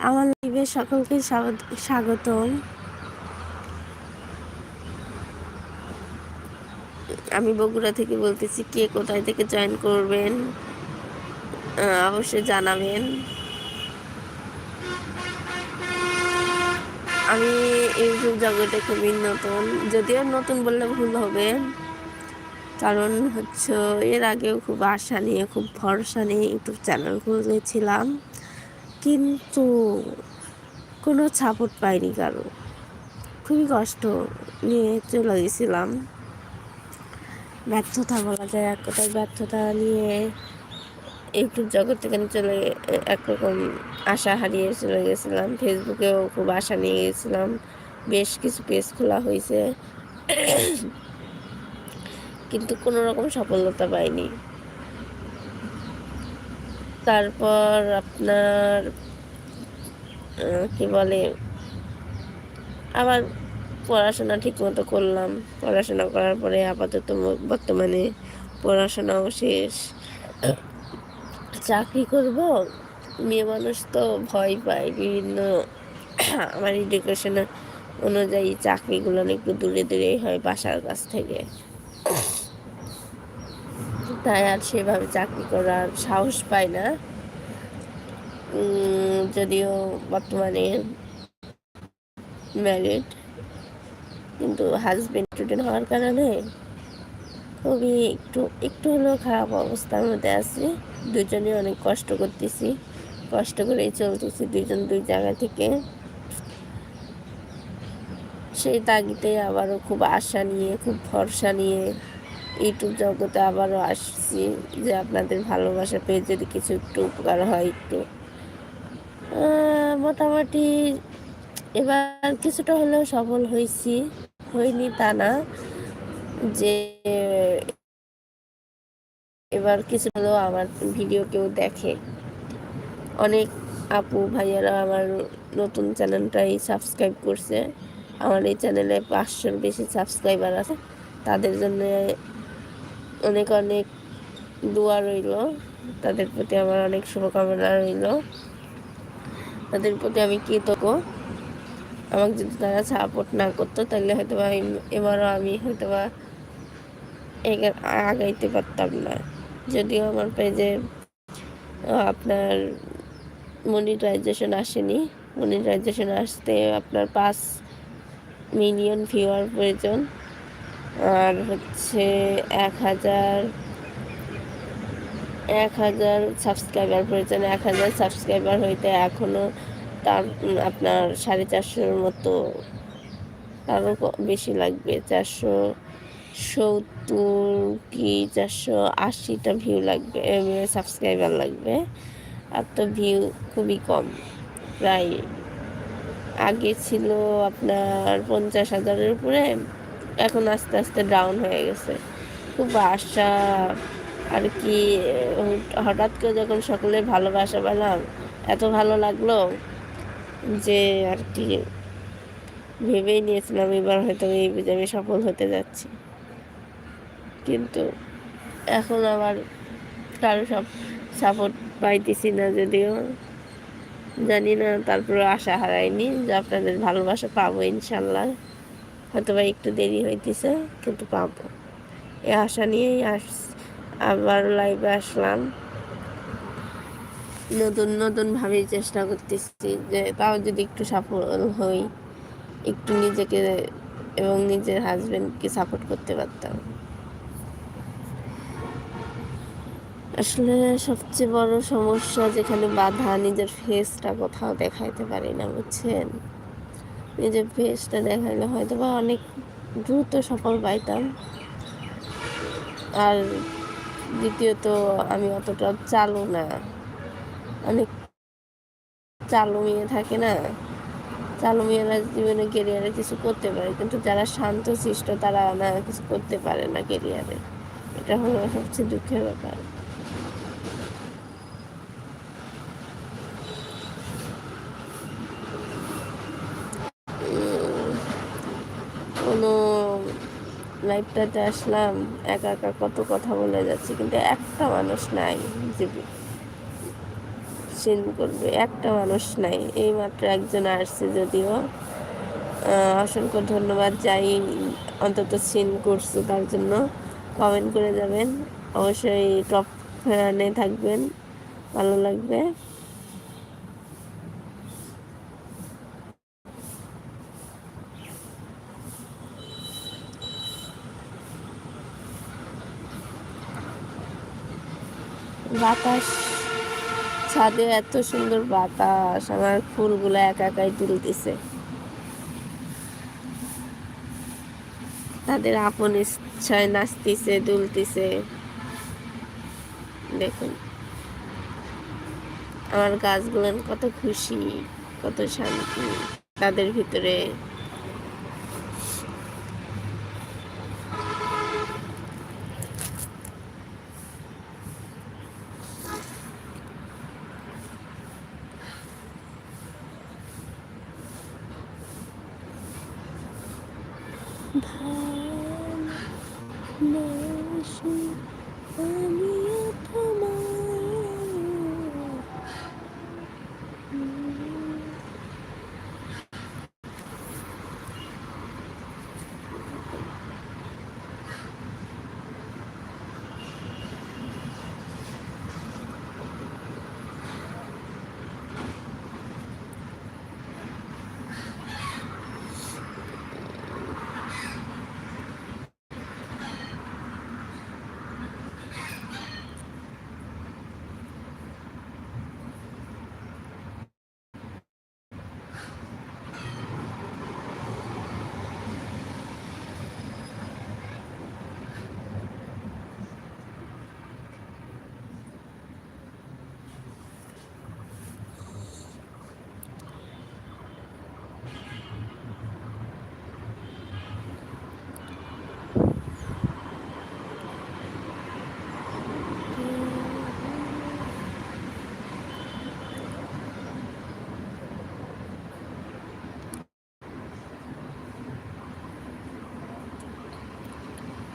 আমার লাইভে সকলকে স্বাগত- স্বাগতম। আমি বগুড়া থেকে বলতেছি কে কোথায় থেকে জয়েন করবেন অবশ্যই জানাবেন। আমি ইউটিউব জগতে খুবই নতুন, যদিও নতুন বললে ভুল হবে, কারণ হচ্ছে এর আগেও খুব আশা নিয়ে, খুব ভরসা নিয়ে ইউটিউব চ্যানেল খুলেছিলাম। কিন্তু কোনো সাপোর্ট পাইনি কারও। খুবই কষ্ট নিয়ে চলে গেছিলাম। ব্যর্থতা বলা যায় এক কথায়, ব্যর্থতা নিয়ে ইউটিউব জগৎ থেকে চলে একরকম আশা হারিয়ে চলে গেছিলাম। ফেসবুকেও খুব আশা নিয়ে গেছিলাম। বেশ কিছু পেজ খোলা হয়েছে। কিন্তু কোনো রকম সফলতা পাইনি। তারপর আপনার কি বলে, আবার পড়াশোনা ঠিক মতো করলাম। পড়াশোনা করার পরে আপাতত বর্তমানে পড়াশোনাও শেষ। চাকরি করব। মেয়ে মানুষ তো ভয় পায় বিভিন্ন, আমার এডুকেশন অনুযায়ী চাকরিগুলো একটু দূরে দূরেই হয় বাসার কাছ থেকে। তাই আর সেভাবে চাকরি করার সাহস পায় না। যদিও বর্তমানে ম্যারিড কিন্তু হাজবেন্ড স্টুডেন্ট হওয়ার কারণে খুবই একটু একটু হলেও খারাপ অবস্থার মধ্যে আছি। দুজনে অনেক কষ্ট করতেছি, কষ্ট করেই চলতেছি দুজন দুই জায়গা থেকে। সেই তাগিদে আবারও খুব আশা নিয়ে, খুব ভরসা নিয়ে ইউটিউব জগতে আবারও আসছি যে আপনাদের ভালোবাসা পেয়ে যদি কিছু একটু উপকার হয় একটু। মোটামুটি এবার কিছুটা হলেও সফল হয়েছি, হয়নি তা না, যে এবার কিছু হলেও আমার ভিডিও কেউ দেখে। অনেক আপু ভাইয়ারা আমার নতুন চ্যানেলটাই সাবস্ক্রাইব করছে। আমার এই চ্যানেলে পাঁচশোর বেশি সাবস্ক্রাইবার আছে। তাদের জন্য অনেক অনেক দোয়া রইল। তাদের প্রতি আমার অনেক শুভকামনা রইল। তাদের প্রতি আমি কৃতজ্ঞ। আমাকে যদি তারা সাপোর্ট না করতো, তাহলে হয়তো বা এবারও আমি হয়তো বা আগাইতে পারতাম না। যদিও আমার পেজে আপনার মনিটাইজেশন আসেনি। মনিটাইজেশন আসতে আপনার পাঁচ মিলিয়ন ভিউয়ার প্রয়োজন। আর হচ্ছে এক হাজার এক হাজার সাবস্ক্রাইবার প্রয়োজন এক হাজার সাবস্ক্রাইবার হইতে এখনও তার আপনার সাড়ে চারশোর মতো তারও বেশি লাগবে। চারশো সত্তর কি, চারশো আশিটা ভিউ লাগবে সাবস্ক্রাইবার লাগবে। আর তো ভিউ খুবই কম, প্রায় আগে ছিল আপনার পঞ্চাশ হাজারের উপরে। এখন আস্তে আস্তে ডাউন হয়ে গেছে। খুব আশা, আর কি, হঠাৎ করে যখন সকলের ভালোবাসা পেলাম, এত ভালো লাগল যে আর কি ভেবেই নিয়েছিলাম এবার হয়তো এই বুঝে আমি সফল হতে যাচ্ছি। কিন্তু এখন আবার কারও সব সাপোর্ট পাইতেছি না যদিও। জানি না তারপরে আশা হারাইনি যে আপনাদের ভালোবাসা পাবো ইনশাল্লাহ। হয়তো বা একটু দেরি হইতেছে, কিন্তু পাবো। এই আশা নিয়েই আস আবার লাইভে আসলাম। নতুন নতুন ভাবেই চেষ্টা করতেছি যে তাও যদি একটু সফল হই, একটু নিজেকে এবং নিজের হাজবেন্ডকে সাপোর্ট করতে পারতাম। আসলে সবচেয়ে বড় সমস্যা যেখানে বাধা নিজের ফেসটা কোথাও দেখাইতে পারি না, বুঝছেন? নিজের ফেসটা দেখাইলে হয়তো বা অনেক দ্রুত সফল পাইতাম। আর দ্বিতীয়ত আমি অতটা চালু না। অনেক চালু মেয়ে থাকে না। চালু মেয়েরা জীবনে কেরিয়ারে কিছু করতে পারে, কিন্তু যারা শান্ত শিষ্ট তারা না কিছু করতে পারে না কেরিয়ারে এটা হলো সবচেয়ে দুঃখের ব্যাপার। কোনো লাইফটাতে আসলাম, একা একা কত কথা বলে যাচ্ছি, কিন্তু একটা মানুষ নাই যে সিন করবে, একটা মানুষ নাই। এই মাত্র একজন আসছে যদিও অসংখ্য ধন্যবাদ, যাই অন্তত সিন করছ তার জন্য। কমেন্ট করে যাবেন। অবশ্যই টপ ফ্যানে থাকবেন, ভালো লাগবে। বাতাস। ছাদে এত সুন্দর বাতাস, আমার ফুলগুলো একা একাই তুলতেছে। তাদের আপন ইচ্ছায় নাচতেছে, দুলতেছে। দেখুন। আমার গাছগুলো কত খুশি, কত শান্তি। তাদের ভিতরে ভালোবাসি আমিও তোমায়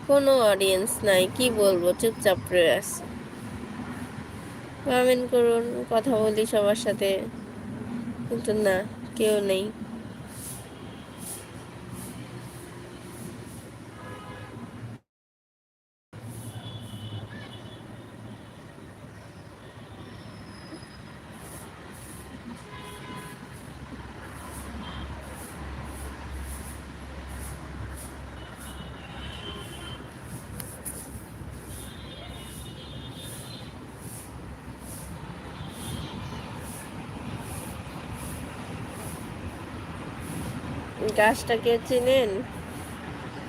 কোনো অডিয়েন্স নাই, কি বলব, চুপচাপ রয়ে আছে। কমেন্ট করুন, কথা বলি সবার সাথে। কিন্তু না, কেউ নেই। গাছটাকে চেনেন?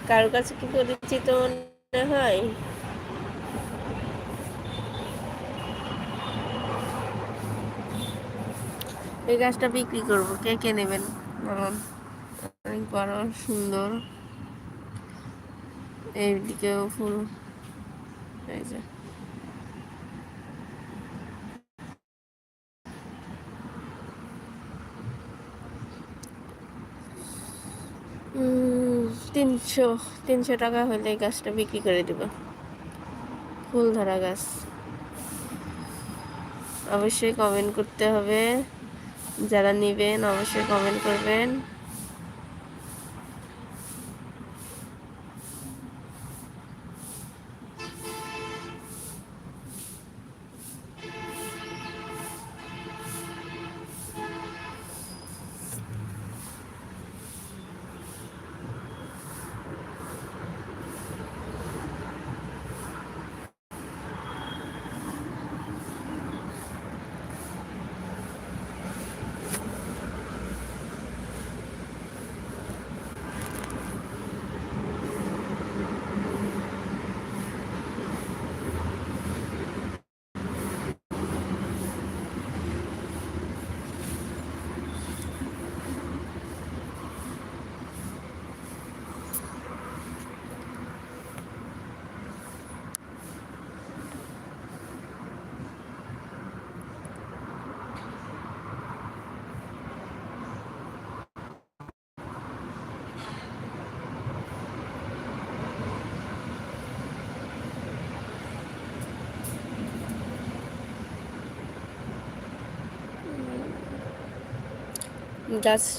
কারও কাছে কি পরিচিত মনে হয়? এই গাছটা বিক্রি করব। কে কে নেবেন? বলুন। অনেক বড়, সুন্দর। এইদিকেও ফুল। এই যে। তিনশো তিনশো টাকা হলে গাছটা বিক্রি করে দিব। ফুল ধরা গাছ। অবশ্যই কমেন্ট করতে হবে। যারা নেবেন অবশ্যই কমেন্ট করবেন। জাস্ট